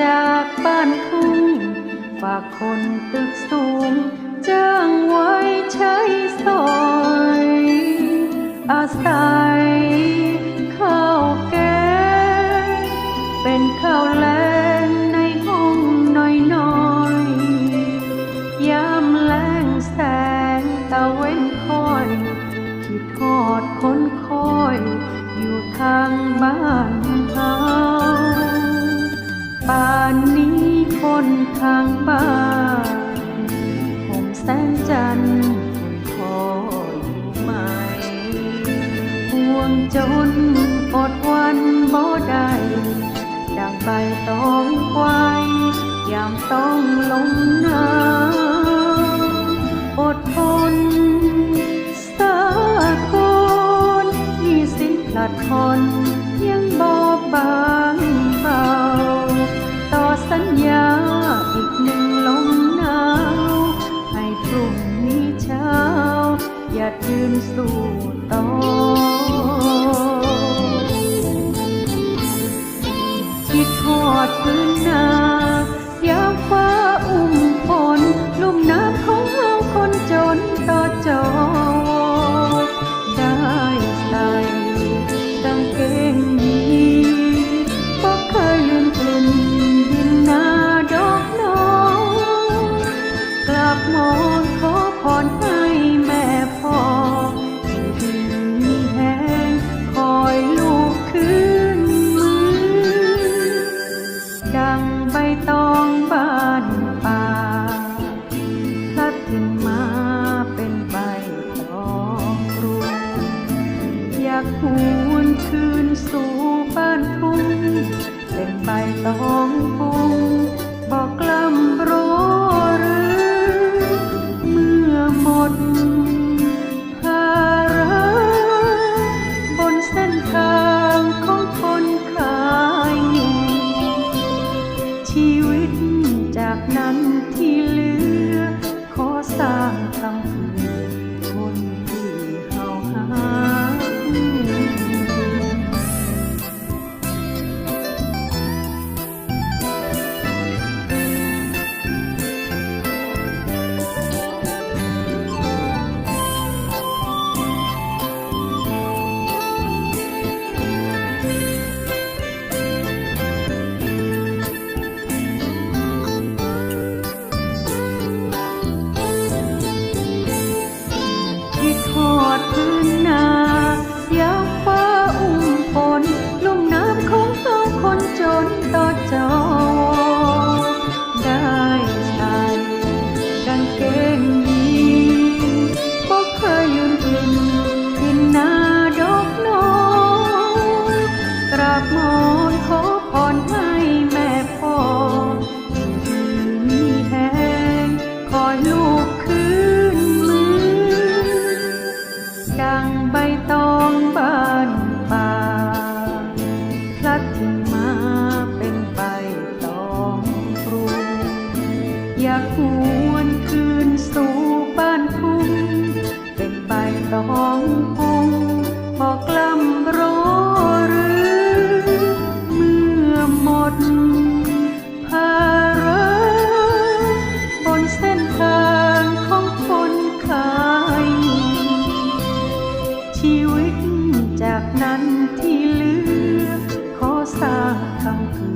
จากบ้านคนตึกสูง จ้างไว้ใช้สอย อาศัยข้าวแกงเป็นข้าวแลงในห้องน้อยๆยามแลงแสงตะเว้นคอยคิดทอดคนคอย อยู่ทางบ้านเฮา คนทางบ้าน ผมแสงจันทร์คอยอยู่ไหมห่วงจนอดวันบ่ได้ดังใบตองควายยามต้องลงน้ำอดทนสาคนมีสินพลัดทนยังบอบบา ยืนสู่ต่อ คิดทอดพื้นนายามฟ้าอุ้มฝนลุ่มน้ำของเฮาคนจนต่อจอได้ใส่กางเกงยีบ่เคยลืมกลิ่นดินนาดอกน้อง กลับมองขอพร ดังใบตองบ้านป่าพลัดถิ่นมาเป็นใบตองกรุงอยากหวนคืนสู่บ้านทุ่งเป็นใบตองพุ่ง นั้นที่เหลือ ขอสร้างทาง จากนั้นที่เหลือขอสร้างคำคืน